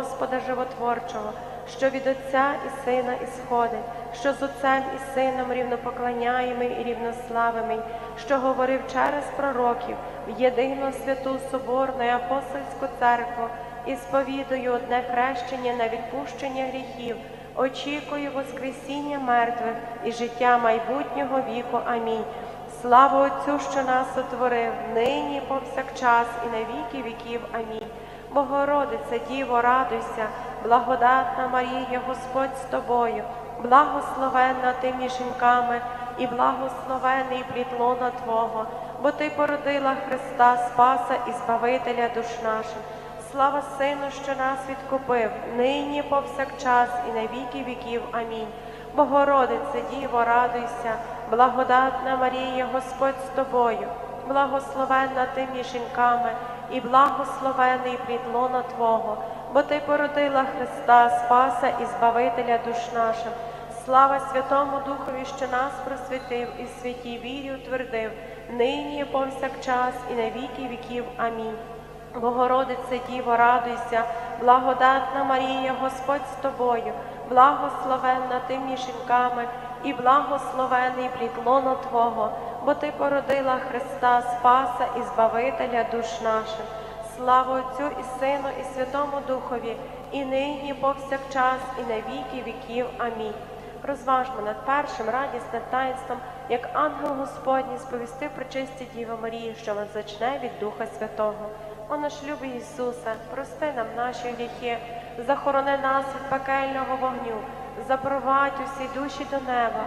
Господа Животворчого, що від Отця і Сина ісходить, що з Отцем і Сином рівнопоклоняємий і рівнославимий, що говорив через пророків в єдину святу Соборну і апостольську церкву, і сповідую одне хрещення на відпущення гріхів, очікую Воскресіння мертвих і життя майбутнього віку. Амінь. Слава Отцю, що нас сотворив, нині повсякчас, і на віки віків. Амінь. Богородице, Діво, радуйся, благодатна Марія, Господь з тобою, благословенна ти між жінками, і благословений плід лона Твого, бо Ти породила Христа, Спаса і Збавителя душ наших. Слава Сину, що нас відкупив, нині повсякчас, і на віки віків. Амінь. Богородице, Діво, радуйся, благодатна Марія, Господь з тобою, благословенна ти між жінками, і благословений плід лона Твого, бо Ти породила Христа, Спаса і Збавителя душ наших. Слава Святому Духові, що нас просвітив і святій вірі утвердив, нині повсякчас, і на віки віків. Амінь. Богородице Діво, радуйся, благодатна Марія, Господь з тобою, благословенна ти між жінками, і благословений плід лона Твого, бо Ти породила Христа, Спаса і Збавителя душ наших. Слава Отцю і Сину, і Святому Духові, і нині, повсякчас, і на віки віків. Амінь. Розважмо над першим радісним таїнством, як ангел Господній сповістив про чисті Діва Марії, що вас зачне від Духа Святого. О наш любий Ісусе, прости нам наші гріхи, захорони нас від пекельного вогню, запровадь усі душі до неба,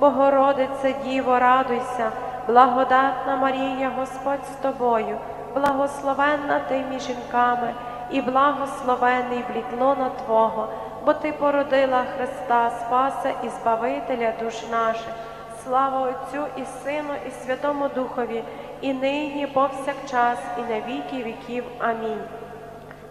Богородице, Діво, радуйся, благодатна Марія, Господь з тобою, благословенна ти між жінками, і благословений плід лона Твого, бо Ти породила Христа, Спаса і Збавителя душ наших. Слава Отцю і Сину, і Святому Духові, і нині, повсякчас, і на віки віків. Амінь.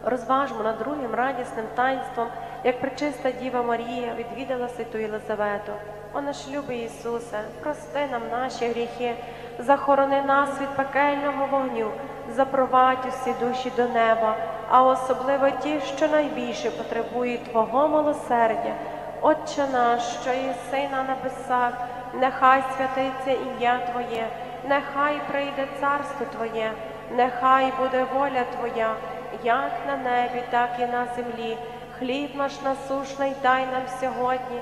Розважмо над другим радісним таїнством, як пречиста Діва Марія відвідала святу Єлизавету. О наш любий Ісусе, прости нам наші гріхи, захорони нас від пекельного вогню, запровадь усі душі до неба, а особливо ті, що найбільше потребують Твого милосердя. Отче наш, що єси на небесах, нехай святиться ім'я Твоє, нехай прийде царство Твоє, нехай буде воля Твоя, як на небі, так і на землі. Хліб наш насушний дай нам сьогодні,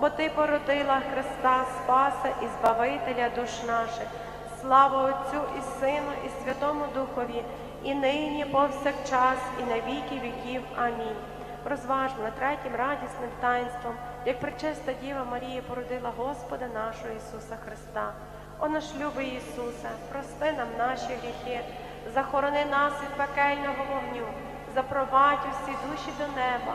бо Ти породила Христа, Спаса і Збавителя душ наших. Слава Отцю і Сину, і Святому Духові, і нині, повсякчас, і на віки віків. Амінь. Розважмо третім радісним таїнством, як пречиста Діва Марія породила Господа нашого Ісуса Христа. О наш любий Ісусе, прости нам наші гріхи, захорони нас від пекельного вогню, запровадь усі душі до неба,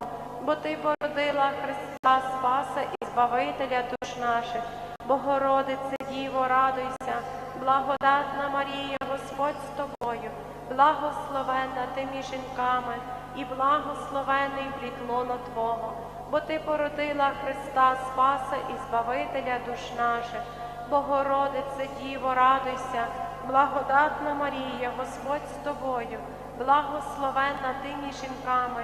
бо Ти породила Христа, Спаса і Збавителя душ наших. Богородице Діво, радуйся, благодатна Марія, Господь з тобою, благословенна ти між жінками, і благословений плід Твого, бо Ти породила Христа Спаса і Збавителя душ наших. Богородице, Діво, радуйся, благодатна Марія, Господь з тобою, благословенна ти між жінками,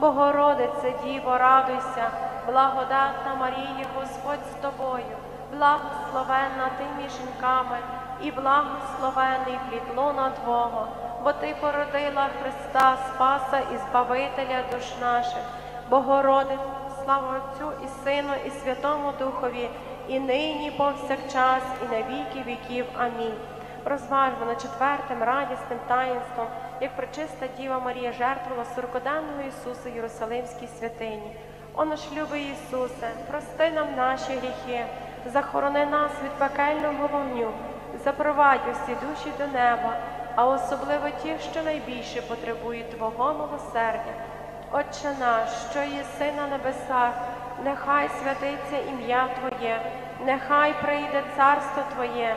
Богородице, Діво, радуйся, благодатна Марія, Господь з тобою, благословенна ти між жінками, і благословений плід лона Твого, бо Ти породила Христа Спаса і Збавителя душ наших. Богородице, слава Отцю і Сину, і Святому Духові, і нині, повсякчас, і на віки віків. Амінь. Розважмо четвертим радісним таїнством, як пречиста Діва Марія жертвувала сорокоденного Ісуса Єрусалимській святині. О наш любий Ісусе, прости нам наші гріхи, захорони нас від пекельного вогню, запровадь усі душі до неба, а особливо ті, що найбільше потребують Твого милосердя. Отче наш, що єси на небесах, нехай святиться ім'я Твоє, нехай прийде царство Твоє,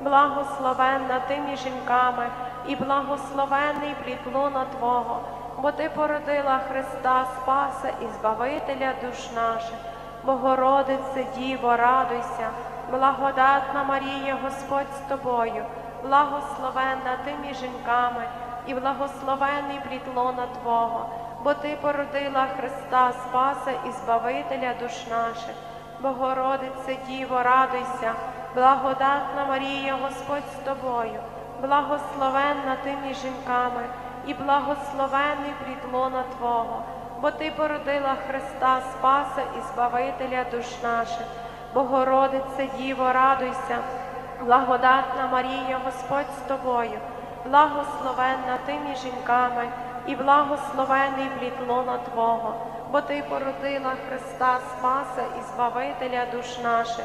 благословенна ти жінками, і благословений плід лона Твого, бо Ти породила Христа Спаса і Збавителя душ наших. Богородице, Діво, радуйся, благодатна Марія, Господь з тобою, благословенна ти між жінками, і благословений плідлона Твого, бо Ти породила Христа Спаса і Збавителя душ наших. Богородице, Діво, радуйся, благодатна Марія, Господь з тобою, благословенна ти між жінками, і благословений плід Твого, бо Ти породила Христа Спаса і Збавителя душ наших. Богородице, Діво, радуйся, благодатна Марія, Господь з тобою, благословенна ти між жінками, і благословений плідлона Твого, бо Ти породила Христа Спаса і Збавителя душ наших.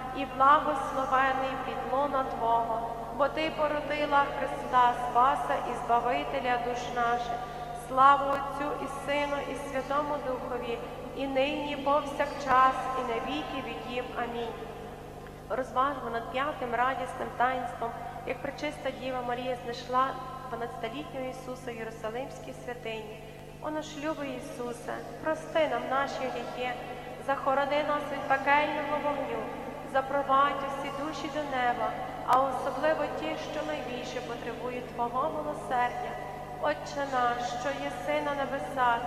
і благословений плід лона Твого, бо Ти породила Христа, Спаса і Збавителя душ наших. Слава Отцю і Сину, і Святому Духові, і нині, повсякчас, і на віки віків. Амінь. Розважмо над п'ятим радісним таїнством, як пречиста Діва Марія знайшла 12-літнього Ісуса в Єрусалимській святині. Оно ж любий Ісусе, прости нам наші гріхи, захорони нас від пекельного вогню, запровадь усі душі до неба, а особливо ті, що найбільше потребують Твого милосердя. Отче наш, що єси на небесах,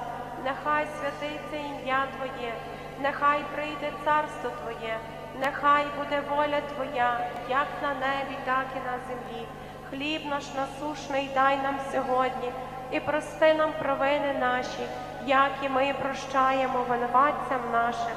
нехай святиться ім'я Твоє, нехай прийде царство Твоє, нехай буде воля Твоя, як на небі, так і на землі. Хліб наш насушний дай нам сьогодні, і прости нам провини наші, як і ми прощаємо винуватцям нашим.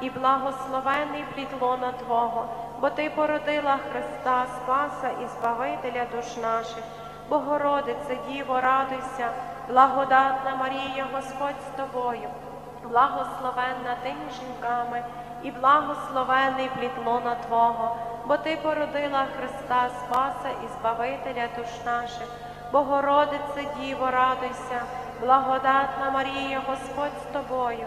і благословений плід лона Твого, бо Ти породила Христа, Спаса і Збавителя душ наших. Богородице, Діво, радуйся, благодатна Марія, Господь з тобою, благословенна ти між жінками, і благословений плід лона Твого, бо Ти породила Христа, Спаса і Збавителя душ наших. Богородице, Діво, радуйся, благодатна Марія, Господь з тобою,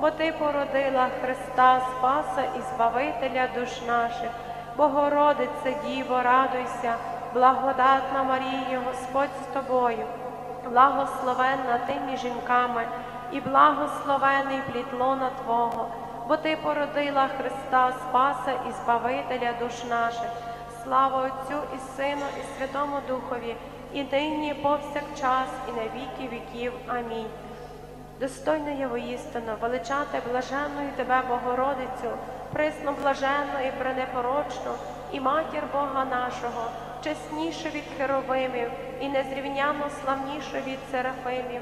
бо Ти породила Христа, Спаса і Збавителя душ наших. Богородице, Діво, радуйся, благодатна Марія, Господь з тобою, благословенна ти між жінками, і благословений плід лона Твого, бо Ти породила Христа, Спаса і Збавителя душ наших. Слава Отцю і Сину, і Святому Духові, і нині, і повсякчас, і на віки віків. Амінь. Достойно є воістину величати блаженною тебе, Богородицю, присно блаженну і пренепорочну, і матір Бога нашого, чеснішу від херовимів, і незрівняно славнішу від серафимів,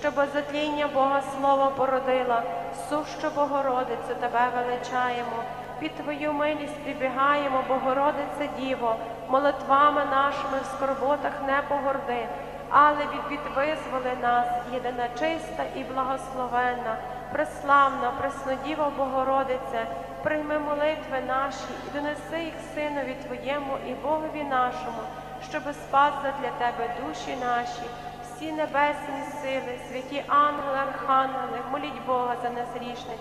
що без затління Бога Слово породила, сущу Богородицю тебе величаємо. Під Твою милість прибігаємо, Богородице Діво, молитвами нашими в скорботах не погорди, але від визволи нас, єдина чиста і благословенна, преславна, преснодіва Богородице, прийми молитви наші і донеси їх Синові Твоєму і Богові нашому, щоби спас для тебе душі наші, всі небесні сили, святі ангели, архангели, моліть Бога за нас грішних,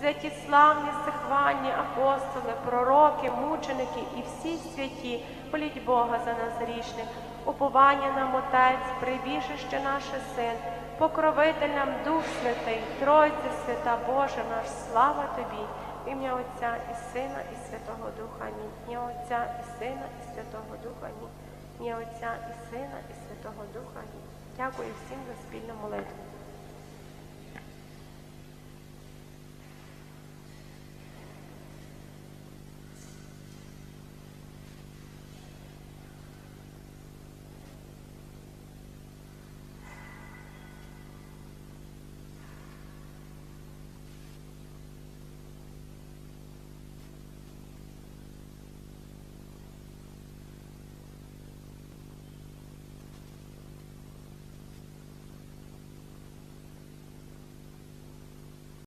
святі славні, сихвальні апостоли, пророки, мученики і всі святі, моліть Бога за нас грішних, уповання нам Отець, прибіжище наше Син, покровитель нам Дух Святий, Тройця свята Божа наш, слава Тобі, ім'я Отця і Сина, і Святого Духа. Амінь. Ім'я Отця і Сина, і Святого Духа. Амінь. Ім'я Отця і Сина, і Святого Духа. Амінь. Дякую всім за спільну молитву.